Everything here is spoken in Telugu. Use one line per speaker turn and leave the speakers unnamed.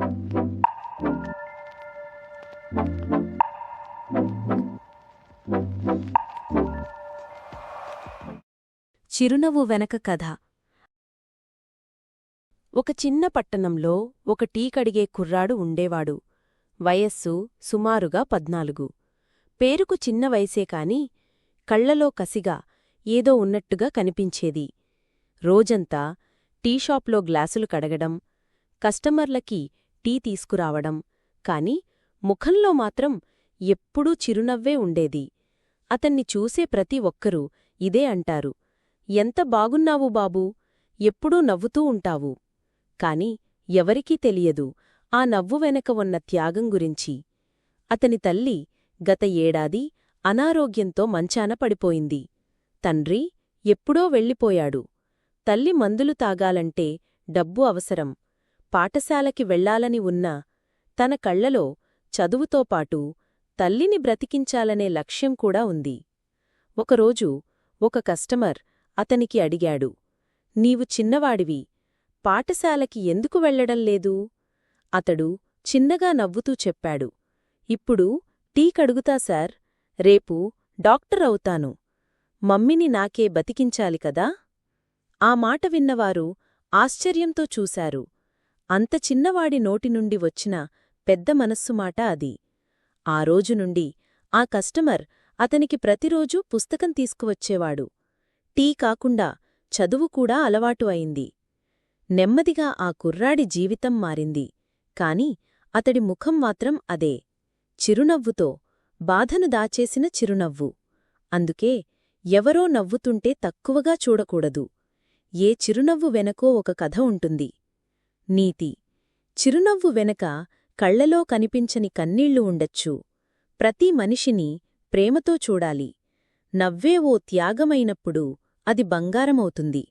చిరునవ్వు వెనక కథ. ఒక చిన్న పట్టణంలో ఒక టీ కడిగే కుర్రాడు ఉండేవాడు. వయస్సు సుమారుగా పద్నాలుగు. పేరుకు చిన్న వయసే కాని కళ్ళలో కసిగా ఏదో ఉన్నట్టుగా కనిపించేది. రోజంతా టీషాప్లో గ్లాసులు కడగడం కస్టమర్లకి టీ తీసుకురావడం. కాని ముఖంలో మాత్రం ఎప్పుడూ చిరునవ్వే ఉండేది. అతన్ని చూసే ప్రతి ఒక్కరూ ఇదే అంటారు. ఎంత బాగున్నావు బాబూ ఎప్పుడూ నవ్వుతూ ఉంటావు. కాని ఎవరికీ తెలియదు ఆ నవ్వు వెనక ఉన్న త్యాగం గురించి. అతని తల్లి గత ఏడాది అనారోగ్యంతో మంచాన పడిపోయింది. తండ్రి ఎప్పుడో వెళ్ళిపోయాడు. తల్లి మందులు తాగాలంటే డబ్బు అవసరం. పాఠశాలకి వెళ్ళాలని ఉన్నా తన కళ్ళలో చదువుతో పాటు తల్లిని బ్రతికించాలనే లక్ష్యం కూడా ఉంది. ఒకరోజు ఒక కస్టమర్ అతనికి అడిగాడు నీవు చిన్నవాడివి పాఠశాలకి ఎందుకు వెళ్ళడం లేదు? అతడు చిన్నగా నవ్వుతూ చెప్పాడు ఇప్పుడు టీ కడుగుతా సార్ రేపు డాక్టర్ అవుతాను మమ్మిని నాకే బతికించాలి కదా? ఆ మాట విన్నవారు ఆశ్చర్యంతో చూశారు. అంత చిన్నవాడి నోటి నుండి వచ్చిన పెద్ద మనస్సు మాట అది. ఆ రోజు నుండి ఆ కస్టమర్ అతనికి ప్రతిరోజూ పుస్తకం తీసుకువచ్చేవాడు. టీ కాకుండా చదువు కూడా అలవాటు అయింది. నెమ్మదిగా ఆ కుర్రాడి జీవితం మారింది. కాని అతడి ముఖం మాత్రం అదే. చిరునవ్వుతో బాధను దాచేసిన చిరునవ్వు. అందుకే ఎవరో నవ్వుతుంటే తక్కువగా చూడకూడదు. ఏ చిరునవ్వు వెనకో ఒక కథ ఉంటుంది. నీతి. చిరునవ్వు వెనక కళ్ళలో కనిపించని కన్నీళ్ళు ఉండొచ్చు. ప్రతి మనిషిని ప్రేమతో చూడాలి. నవ్వే ఓ త్యాగమైనప్పుడు అది బంగారమవుతుంది.